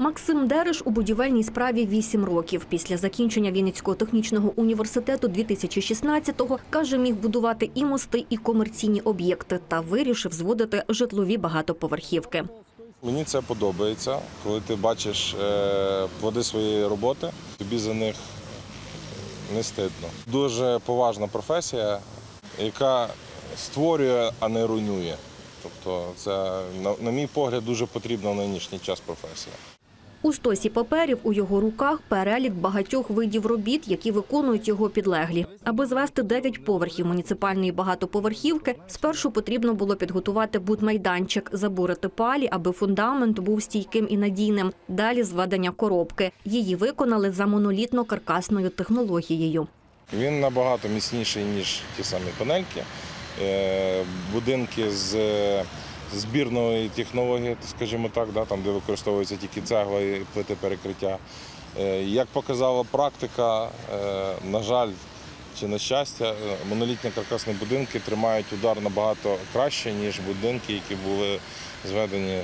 Максим Дереш у будівельній справі 8 років. Після закінчення Вінницького технічного університету 2016-го, каже, міг будувати і мости, і комерційні об'єкти та вирішив зводити житлові багатоповерхівки. Мені це подобається, коли ти бачиш е, плоди своєї роботи, тобі за них не стидно. Дуже поважна професія, яка створює, а не руйнує. Тобто, це, на, на мій погляд, дуже потрібна в нинішній час професія. У стосі паперів у його руках перелік багатьох видів робіт, які виконують його підлеглі. Аби звести 9 поверхів муніципальної багатоповерхівки, спершу потрібно було підготувати будмайданчик, забурити палі, аби фундамент був стійким і надійним. Далі зведення коробки. Її виконали за монолітно-каркасною технологією. Він набагато міцніший, ніж ті самі панельки. Е, Будинки з збірної технології, скажімо так, да, там, де використовується тільки цегла і плити перекриття. Е, Як показала практика, е, на жаль, чи на щастя, е, монолітні каркасні будинки тримають удар набагато краще, ніж будинки, які були зведені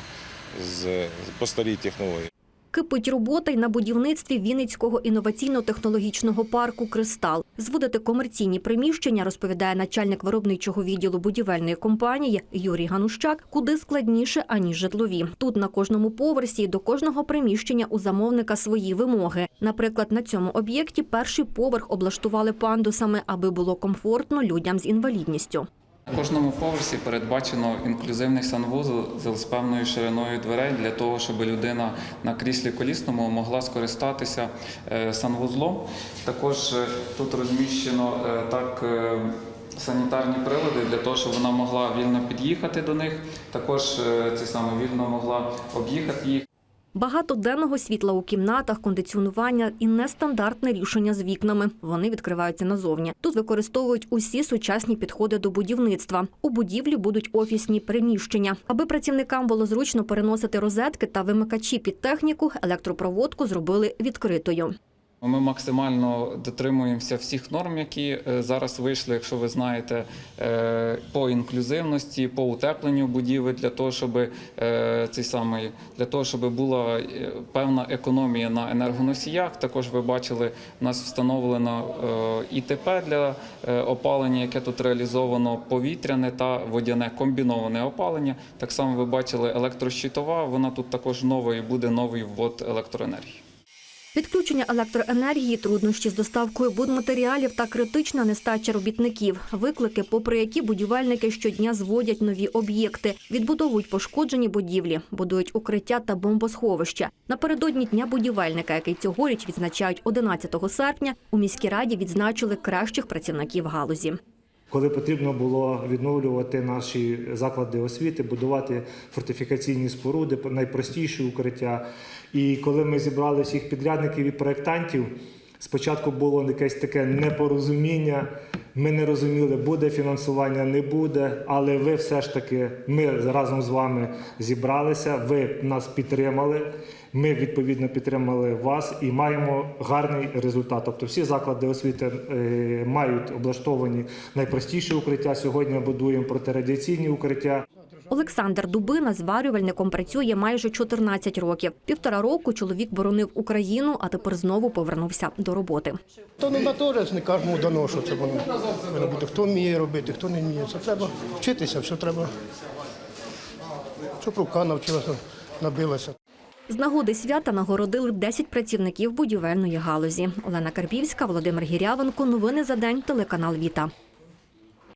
з, по старій технології. Кипить робота й на будівництві Вінницького інноваційно-технологічного парку Кристал. Зводити комерційні приміщення, розповідає начальник виробничого відділу будівельної компанії Юрій Ганущак, куди складніше аніж житлові. Тут на кожному поверсі і до кожного приміщення у замовника свої вимоги. Наприклад, на цьому об'єкті перший поверх облаштували пандусами, аби було комфортно людям з інвалідністю. Кожному поверсі передбачено інклюзивний санвузол з певною шириною дверей для того, щоб людина на кріслі колісному могла скористатися е, санвузлом. Також е, тут розміщено е, так. Санітарні прилади для того, щоб вона могла вільно під'їхати до них, також це саме вільно могла об'їхати їх. Багато денного світла у кімнатах, кондиціонування і нестандартне рішення з вікнами. Вони відкриваються назовні. Тут використовують усі сучасні підходи до будівництва. У будівлі будуть офісні приміщення. Аби працівникам було зручно переносити розетки та вимикачі під техніку, електропроводку зробили відкритою. Ми максимально дотримуємося всіх норм, які е, зараз вийшли, якщо ви знаєте, е, по інклюзивності, по утепленню будівель для того, щоб е, цей самий для того, щоб була певна економія на енергоносіях. Також ви бачили, у нас встановлено ІТП для опалення, яке тут реалізовано повітряне та водяне комбіноване опалення. Так само ви бачили електрощитова. Вона тут також нова і буде новий ввод електроенергії. Відключення електроенергії, труднощі з доставкою будматеріалів та критична нестача робітників. Виклики, попри які будівельники щодня зводять нові об'єкти, відбудовують пошкоджені будівлі, будують укриття та бомбосховища. Напередодні дня будівельника, який цьогоріч відзначають 11 серпня, у міській раді відзначили кращих працівників галузі. Коли потрібно було відновлювати наші заклади освіти, будувати фортифікаційні споруди, найпростіші укриття. І коли ми зібрали всіх підрядників і проєктантів, спочатку було якесь таке непорозуміння. Ми не розуміли, буде фінансування, не буде. Але ви все ж таки, ми разом з вами зібралися, ви нас підтримали. Ми відповідно підтримали вас і маємо гарний результат. Тобто всі заклади освіти е, мають облаштовані найпростіші укриття. Сьогодні будуємо протирадіаційні укриття. Олександр Дубина зварювальником працює майже 14 років. Півтора року чоловік боронив Україну, а тепер знову повернувся до роботи. То не на то не кажемо дано, що це воно бути. Хто вміє робити, хто не вміє. Це треба вчитися, все треба. Щоб рука навчилася, набилася. З нагоди свята нагородили 10 працівників будівельної галузі. Олена Карбівська, Володимир Гірявенко. Новини за день. Телеканал Віта.